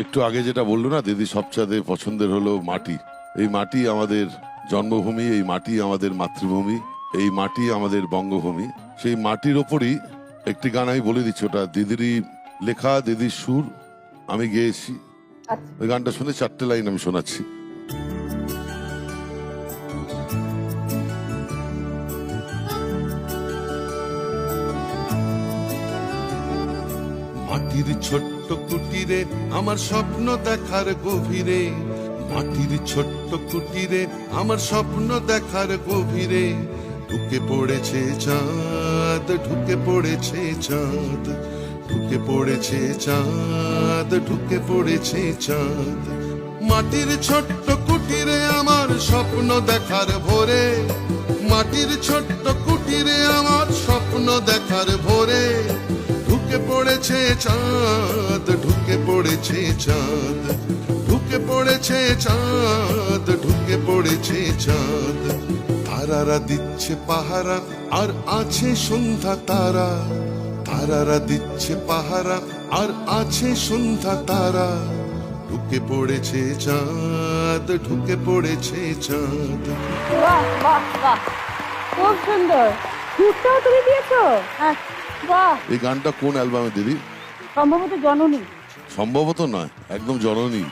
একটু আগে যেটা বলল না দিদি সবচেয়ে পছন্দের হলো মাটি। এই মাটি আমাদের জন্মভূমি এই মাটি আমাদের মাতৃভূমি এই মাটি আমাদের বঙ্গভূমি। সেই মাটির ওপরই একটি গান আমি বলে দিচ্ছি ওটা দিদিরই লেখা দিদির সুর আমি গেয়েছি। আচ্ছা। ওই গানটা শুনে চারটে লাইন আমি শোনাচ্ছি। মাটির ছোট্ট কুটিরে, আমার স্বপ্ন দেখার গভীরে। মাটির ছোট্ট কুটিরে, আমার স্বপ্ন দেখার গভীরে। ঢুকে পড়েছে চাঁদ, ঢুকে পড়েছে চাঁদ, ঢুকে পড়েছে চাঁদ, ঢুকে পড়েছে চাঁদ। মাটির ছোট্ট কুটিরে, আমার স্বপ্ন দেখার ভোরে। মাটির ছোট্ট কুটিরে, আমার স্বপ্ন দেখার ভোরে। পড়েছে চাঁদ, ঢুকে পড়েছে চাঁদ। ঢুকে পড়েছে চাঁদ, ঢুকে পড়েছে চাঁদ। তারারা দিচ্ছে পাহারা, আর আছে সন্ধ্যা তারা। তারারা দিচ্ছে পাহারা, আর আছে সন্ধ্যা তারা। ঢুকে পড়েছে চাঁদ, ঢুকে পড়েছে চাঁদ। খুব সুন্দর। সুরটাও তুমি দিয়েছ? হ্যাঁ বাহ। এই গানটা কোন অ্যালবামে দিদি? সম্ভবত জননী। সম্ভবত নয় একদম জননী।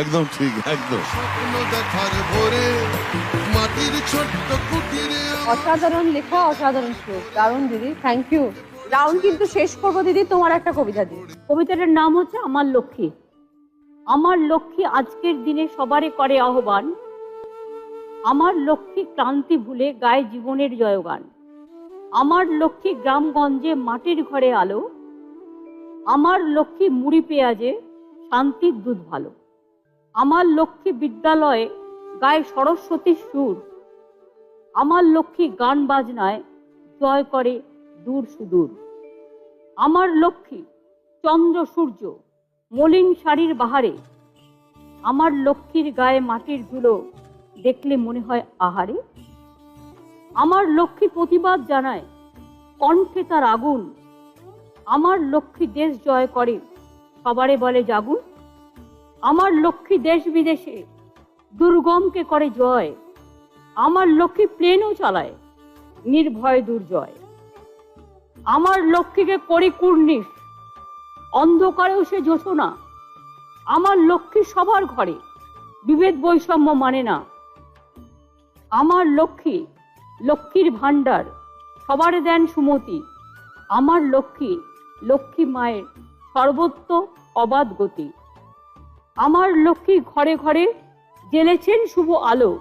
একদম ঠিক একদম। স্বপ্ন দেখার ভোরে মাটির ছোট্ট কুটিরে অসাধারণ লেখা অসাধারণ সুর। দারুণ দিদি থ্যাংক ইউ রাউন্ড কিন্তু শেষ করব দিদি তোমার একটা কবিতা দিয়ে কবিতাটার নাম হচ্ছে আমার লক্ষ্মী। আমার লক্ষ্মী আজকের দিনে সবারে করে আহ্বান। আমার লক্ষ্মী ক্লান্তি ভুলে গায়ে জীবনের জয়গান। আমার লক্ষ্মী গ্রামগঞ্জে মাটির ঘরে আলো, আমার লক্ষ্মী মুড়ি পেঁয়াজে শান্তির দুধ ভালো, আমার লক্ষ্মী বিদ্যালয়ে গায়ে সরস্বতীর সুর, আমার লক্ষ্মী গান বাজনায় জয় করে দূর সুদূর, আমার লক্ষ্মী চন্দ্র সূর্য মলিন শাড়ির বাহারে, আমার লক্ষ্মীর গায়ে মাটির ধুলো দেখলে মনে হয় আহারে। আমার লক্ষ্মী প্রতিবাদ জানায়, কণ্ঠে তার আগুন। আমার লক্ষ্মী দেশ জয় করে, সবারে বলে জাগুন। আমার লক্ষ্মী দেশ বিদেশে, দুর্গমকে করে জয়। আমার লক্ষ্মী প্লেনও চালায়, নির্ভয় দুর্জয়। আমার লক্ষ্মীকে করি কুর্নিশ, অন্ধকারেও সে জোছনা আমার লক্ষ্মী সবার ঘরে, বিভেদ বৈষম্য মানে না। আমার লক্ষ্মী লক্ষ্মীর ভাণ্ডার, সবার দেন সুমতি। আমার লক্ষ্মী লক্ষ্মী মায়ের সর্বত্র অবাধ গতি। আমার লক্ষ্মী ঘরে ঘরে জ্বেলেছেন শুভ আলো।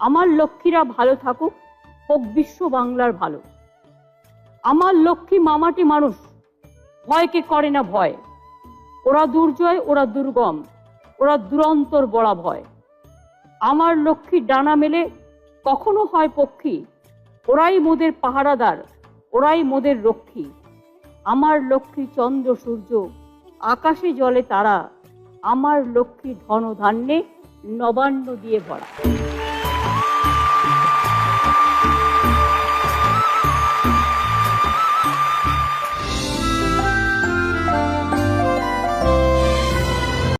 আমার লক্ষ্মীরা ভালো থাকুক, হোক বিশ্ব বাংলার ভালো। আমার লক্ষ্মী মামাটি মানুষ ভয়কে করে না ভয়। ওরা দুর্জয়, ওরা দুর্গম, ওরা দুরন্তর বড়া ভয়। আমার লক্ষ্মী ডানা মেলে কখনো হয় পক্ষী? ওরাই মোদের পাহারাদার, ওরাই মোদের রক্ষী। আমার লক্ষ্মী চন্দ্র সূর্য, আকাশে জলে তারা, আমার লক্ষ্মী ধন ধান্যে নবান্ন দিয়ে ভরা।